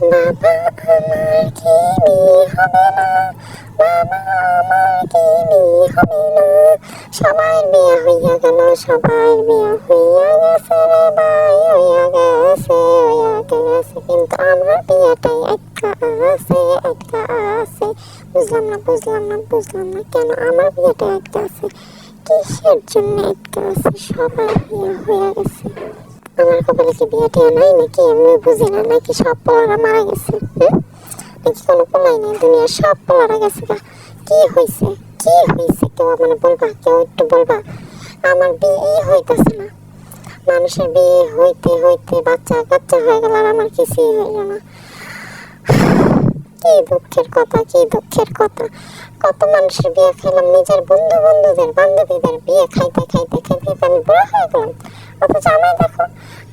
বাবা আমার কি বিয়ে হবে না বাবা আমার কি বিয়ে হবে না সবাই বিয়ে হইয়া গেল সবাই আছে একা আছে বুঝলাম না বুঝলাম কেন আমার বিয়েটা একটা আছে কিসের জন্য একটা আছে সবাই বিয়ে হয়ে গেছে। আমার কপালে কি বিয়ে টিয়া নাই নাকি আমি বুঝি না নাকি সব পোলারা মারা গেছে নাকি কোনো পোলাই নেই দুনিয়ার সব পোলারা গেছে গা কি হয়েছে কি হয়েছে কেউ মানে বলবা কেউ একটু বলবা আমার বিয়ে হইতেছে না মানুষের বিয়ে হইতে হইতে বাচ্চা কাচ্চা হয়ে গেল আর আমার কিছুই হইল না কি দুঃখের কথা কি দুঃখের কথা কত মানুষের বিয়ে খেলাম নিজের বন্ধু বন্ধুদের বান্ধবীদের বিয়ে খাইতে খাইতে খাইতে খাইতে আমি বুড়া হয়ে গেলাম অথচ আমি দেখো,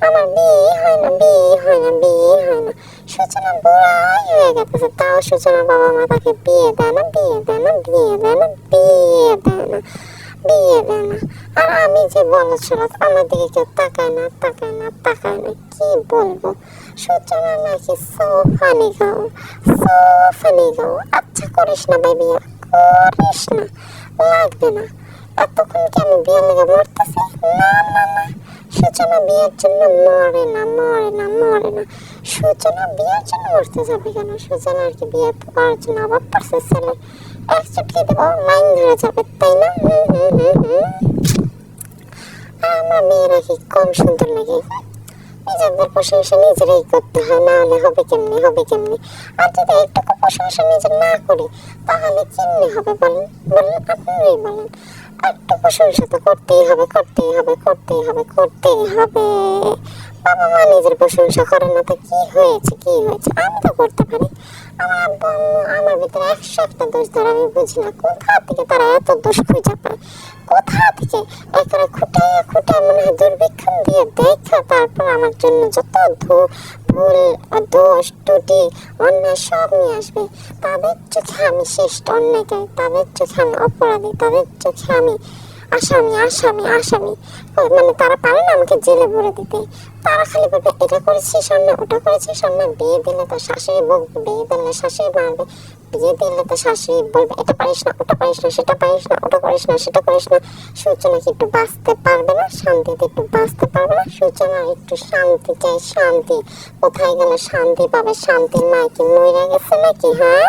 আমার বিয়ে হয় না, বিয়ে হয় না, বিয়ে হয় না। সূচনা বুড়াই হয়ে গেছে, তাও সূচনার বাবা মা তাকে বিয়ে দেয় না, বিয়ে দেয় না, বিয়ে দেয় না, বিয়ে দেয় না, বিয়ে দেয় না। আর আমি যে বলেছিল আমার দিকে কেউ তাকায় না তাকায় না তাকায় না, কি বলব? সূচনা নাকি সো ফানি গাও সো ফানি গাও আচ্ছা করিস না ভাই বিয়ে, করিস না, লাগবে না। এতক্ষণ কি আমি বিয়ে লেগে মরতেছি? না না না। সূচনা বিয়ের জন্য মরে না মরে না মরে না। সূচনা বিয়ের জন্য মরতে যাবে কেন? সূচনা আর কি বিয়ে করার জন্য অভাব পড়ছে ছেলে। এক চুটকি দেবো লাইন ধরে যাবে, তাই না? আমার মেয়েরা কি কম সুন্দর নাকি? নিজেদের প্রশংসা নিজেরাই করতে হয়, না হলে হবে কেমনি হবে কেমনি? আর যদি একটুকু প্রশংসা নিজে না করি, তাহলে কেমনি হবে বলেন? বলেন, আপনিই বলেন। একটু প্রশংসা তো করতেই হবে করতেই হবে করতেই হবে করতেই হবে। বাবা মা নিজের প্রশংসা করে না তো কি হয়েছে কি হয়েছে? আমি তো করতে পারি। আমার আব্বু আমার ভিতরে একশো একটা দোষ ধরে, আমি বুঝি না কোথা থেকে তারা এত দোষ খুঁজে পায়? কোথা থেকে? একেবারে খুঁটাইয়া খুঁটায় মনে হয় দুর্ভিক্ষণ দিয়ে দেখা, তারপর আমার জন্য যত ধু ভুল দোষ টুটি অন্যায় সব নিয়ে আসবে। তাদের চোখে আমি শ্রেষ্ঠ অন্যায়কারী তাদের চোখে আমি অপরাধী, তাদের চোখে আমি আসামি আসামি আসামি। মানে তারা পারে না আমাকে জেলে ভরে দিতে। তারা খালি বলবে, এটা করেছি সামনে ওটা করেছি সামনে বিয়ে দিলে তো শাশুড়ি বকবে বিয়ে দিলে শাশুড়ি মারবে বিয়ে দিলে তো শাশুড়ি বলবে, এটা পারিস না, ওটা পারিস না, সেটা পারিস না, ওটা করিস না, সেটা করিস না। সূচনা কি একটু বাঁচতে পারবে না? শান্তিতে একটু বাঁচতে পারবে না? সূচনা একটু শান্তি চাই, শান্তি। কোথায় গেলে শান্তি পাবে? শান্তির মা কি মরে গেছে নাকি হ্যাঁ?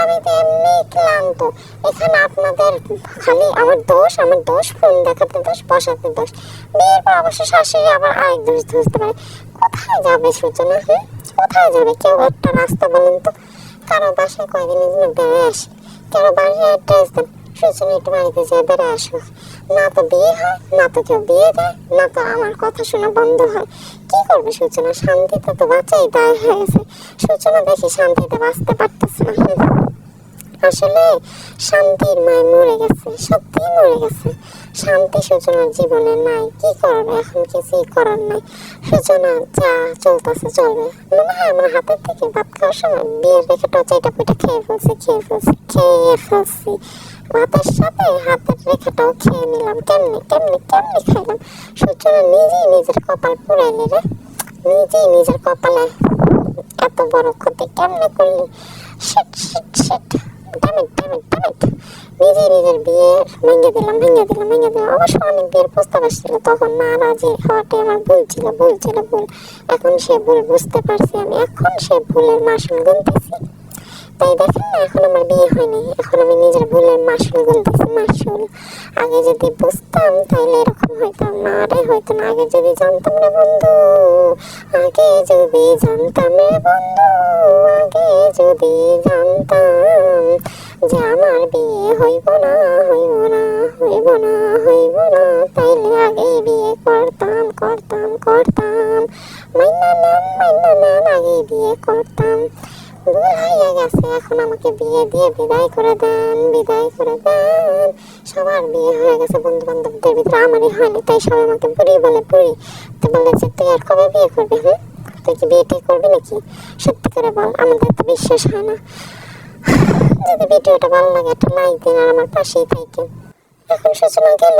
আমি তো এমনি ক্লান্ত। এখানে আপনাদের খালি আমার দোষ আমার দোষ, ফোন দেখাতে দোষ, বসাতে দোষ। বিয়ের পর অবশ্য শাশুড়ি আবার আরেক দোষ ধরতে পারে। কোথায় যাবে সূচনা, হুম? কোথায় যাবে? কেউ একটা রাস্তা বলেন তো। কারও বাসায় কয়েকদিনের জন্য বেড়ে আসে। কারও বাসায় অ্যাড্রেস দেন, সূচনা, একটু বাড়িতে যেয়ে বেড়ে আসো। না তো বিয়ে হয়, না তো কেউ বিয়ে দেয়, না তো আমার কথা শোনা বন্ধ হয়। কি করবে সূচনা শান্তিতে তো বাঁচাই দায় হয়েছে সূচনা দেখি শান্তিতে বাঁচতে পারতেছে না। আসলে শান্তির মায় মরে গেছে সত্যি মরে গেছে। শান্তি সূচনার জীবনে নাই, কি করবে? এখন কিছুই করার নাই। সূচনা যা চলতেছে চলবে। মনে হয় আমার হাতের থেকে ভাত খাওয়ার সময় বিয়ের রেখে টচাইটা পুইটা খেয়ে ফেলছি খেয়ে ফেলছি খেয়ে ফেলছি। ভাতের সাথে হাতের রেখাটাও খেয়ে নিলাম। কেমনি কেমনি কেমনি খাইলাম? সূচনা নিজেই নিজের কপাল পুরাইলি রে। নিজেই নিজের কপালে এত বড় ক্ষতি কেমনে করলি? Shit shit shit damn it damn it damn it নিজে নিজের বিয়ে ভেঙে দিলাম ভেঙে দিলাম ভেঙে দিলাম। অবশ্য অনেক বিয়ের প্রস্তাব আসছিল, তখন না রাজি হওয়াটাই আমার ভুল ছিল ভুল ছিল, ভুল। এখন সে ভুল বুঝতে পারছি আমি, এখন সে ভুলের মাসুল গুনতেছি। তাই দেখেন না, এখন আমার বিয়ে হয়নি। এখন আমি নিজের ভুলের মাসুল গুনতেছি মাসুল আগে যদি বুঝতাম তাহলে এরকম হইতাম না। আরে হইতো না, আগে যদি জানতাম রে বন্ধু, আগে যদি জানতাম রে বন্ধু, আগে যদি জানতাম যে আমার বিয়ে হইব না হইব না হইব না হইব না, তাইলে আগে বিয়ে করতাম করতাম করতাম। মাইনা নেন মাইনা নেন আগে বিয়ে করতাম। ভুল হয়ে গেছে, এখন আমাকে বিয়ে দিয়ে বিদায় করে দেন, বিদায় করে দেন। সবার বিয়ে হয়ে গেছে বন্ধু বান্ধবদের ভিতরে আমারই হয়নি, তাই সবাই আমাকে বুড়ি বলে বুড়ি তো বলে যে, তুই আর কবে বিয়ে করবি, হুম? তুই কি বিয়েটি করবি নাকি? সত্যি করে বল, আমাদের তো বিশ্বাস হয় না। যদি ভিডিওটা ভালো লাগে, একটা লাইক দিন আর আমার পাশেই থাকেন এখন সূচনা গেল।